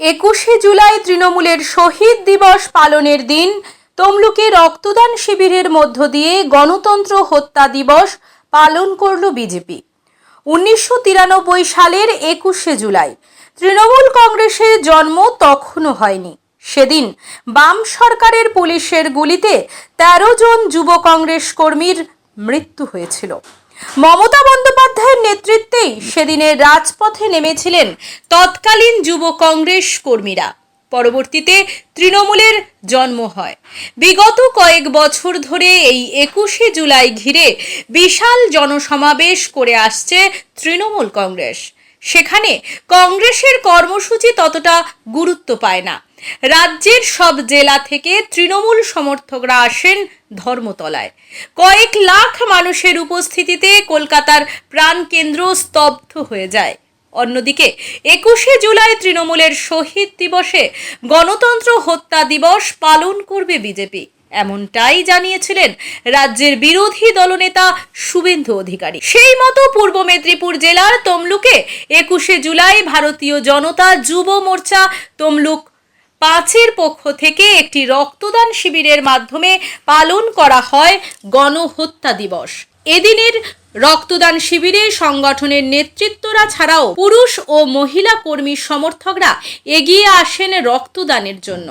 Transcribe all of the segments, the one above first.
একুশে জুলাই তৃণমূলের শহীদ দিবস পালনের দিন, তমলুকে রক্তদান শিবিরের মধ্য দিয়ে গণতন্ত্র হত্যা দিবস পালন করল বিজেপি। উনিশশো তিরানব্বই সালের একুশে জুলাই, তৃণমূল কংগ্রেসের জন্ম তখনও হয়নি। সেদিন বাম সরকারের পুলিশের গুলিতে তেরো জন যুব কংগ্রেস কর্মীর মৃত্যু হয়েছিল। মমতা বন্দ্যোপাধ্যায়ের নেতৃত্বেই সেদিনের রাজপথে নেমেছিলেন তৎকালীন যুব কংগ্রেস কর্মীরা। পরবর্তীতে তৃণমূলের জন্ম হয়। বিগত কয়েক বছর ধরে এই একুশে জুলাই ঘিরে বিশাল জনসমাবেশ করে আসছে তৃণমূল কংগ্রেস। সেখানে কংগ্রেসের কর্মসূচি ততটা গুরুত্ব পায় না। রাজ্যের সব জেলা থেকে তৃণমূল সমর্থকরা আসেন ধর্মতলায়। কয়েক লাখ মানুষের উপস্থিতিতে কলকাতার প্রাণকেন্দ্র স্তব্ধ হয়ে যায়। অন্যদিকে একুশে জুলাই তৃণমূলের শহীদ দিবসে গণতন্ত্র হত্যা দিবস পালন করবে বিজেপি। এমনটাই জানিয়েছিলেন রাজ্যের বিরোধী দলনেতা শুভেন্দু অধিকারী। সেই মতো পূর্ব মেদিনীপুর জেলার তমলুকে একুশে জুলাই ভারতীয় জনতা যুব মোর্চা তমলুক পাঁচের পক্ষ থেকে একটি রক্তদান শিবিরের মাধ্যমে পালন করা হয় গণহত্যা দিবস। এদিনের রক্তদান শিবিরে সংগঠনের নেতৃত্বরা ছাড়াও পুরুষ ও মহিলা কর্মী সমর্থকরা এগিয়ে আসেন রক্তদানের জন্য।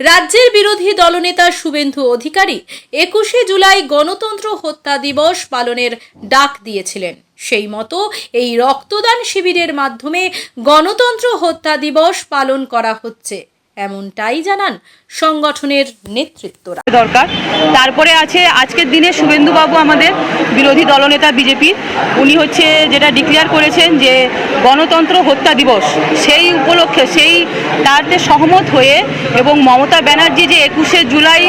রাজ্যের বিরোধী দলনেতা শুভেন্দু অধিকারী একুশে জুলাই গণতন্ত্র হত্যা দিবস পালনের ডাক দিয়েছিলেন। সেই মতো এই রক্তদান শিবিরের মাধ্যমে গণতন্ত্র হত্যা দিবস পালন করা হচ্ছে। এমনটাই জানান সংগঠনের নেতৃত্বরা। দরকার। তারপরে আছে আজকের দিনে শুভেন্দুবাবু আমাদের বিরোধী দলনেতা বিজেপি উনি হচ্ছে যেটা ডিক্লেয়ার করেছেন যে গণতন্ত্র হত্যা দিবস। সেই উপলক্ষে সেই তাতে সহমত হয়ে এবং মমতা ব্যানার্জি যে একুশে জুলাই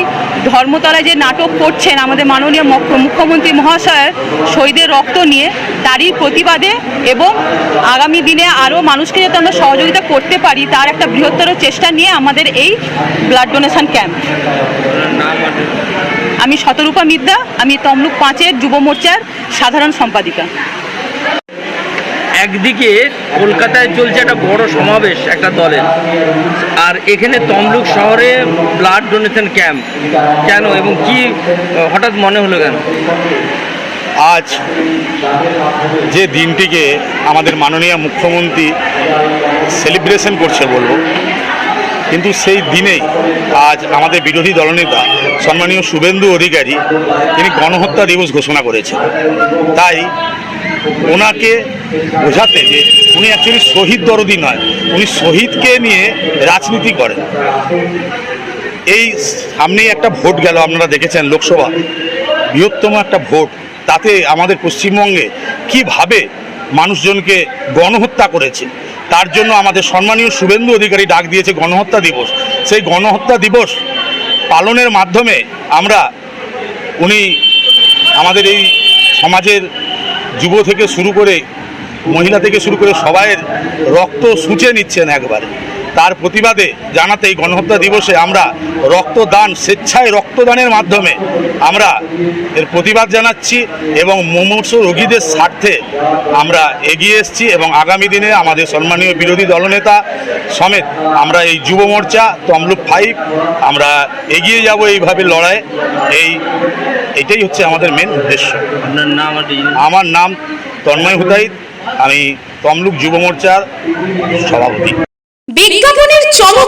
ধর্মতলায় যে নাটক করছেন আমাদের মাননীয় মুখ্যমন্ত্রী মহাশয়ের শহীদের রক্ত নিয়ে, তারই প্রতিবাদে এবং আগামী দিনে আরও মানুষকে যাতে আমরা সহযোগিতা করতে পারি, তার একটা বৃহত্তর চেষ্টা নিয়ে আমাদের এই ব্লাড ডোনেশন ক্যাম্প। আমি শতরূপা মিদ্যা, আমি তমলুক পাঁচের যুব মোর্চার সাধারণ সম্পাদিকা। একদিকে কলকাতায় চলছে একটা বড় সমাবেশ একটা দলের। আর এখানে তমলুক শহরে ব্লাড ডোনেশন ক্যাম্প কেন এবং কি, হঠাৎ মনে হলো কেন? আজ যে দিনটিকে আমাদের মাননীয় মুখ্যমন্ত্রী সেলিব্রেশন করছে বলব, কিন্তু সেই দিনেই আজ আমাদের বিরোধী দলনেতা সম্মানীয় শুভেন্দু অধিকারী, তিনি গণহত্যা দিবস ঘোষণা করেছেন। তাই ওনাকে বোঝাতে যে উনি অ্যাকচুয়ালি শহীদ দরদি নয়, উনি শহীদকে নিয়ে রাজনীতি করেন। এই সামনেই একটা ভোট গেল, আপনারা দেখেছেন লোকসভা। বৃহত্তম একটা ভোট, তাতে আমাদের পশ্চিমবঙ্গে কীভাবে মানুষজনকে গণহত্যা করেছে, তার জন্য আমাদের সম্মানীয় শুভেন্দু অধিকারী ডাক দিয়েছে গণহত্যা দিবস। সেই গণহত্যা দিবস পালনের মাধ্যমে আমরা উনি আমাদের এই সমাজের যুব থেকে শুরু করে মহিলা থেকে শুরু করে সবাই রক্ত সূচে নিচ্ছেন একবারে। তার প্রতিবাদে জানাতে এই গণহত্যা দিবসে আমরা রক্তদান স্বেচ্ছায় রক্তদানের মাধ্যমে আমরা এর প্রতিবাদ জানাচ্ছি এবং মুমূর্ষ রোগীদের স্বার্থে আমরা এগিয়ে এসেছি এবং আগামী দিনে আমাদের সম্মানীয় বিরোধী দলনেতা সমেত আমরা এই যুব মোর্চা তমলুক ফাইভ আমরা এগিয়ে যাব এইভাবে লড়াই। এই এটাই হচ্ছে আমাদের মেন উদ্দেশ্য। আমার নাম তন্ময় হুদাইদ আমি তমলুক যুব মোর্চার সভাপতি।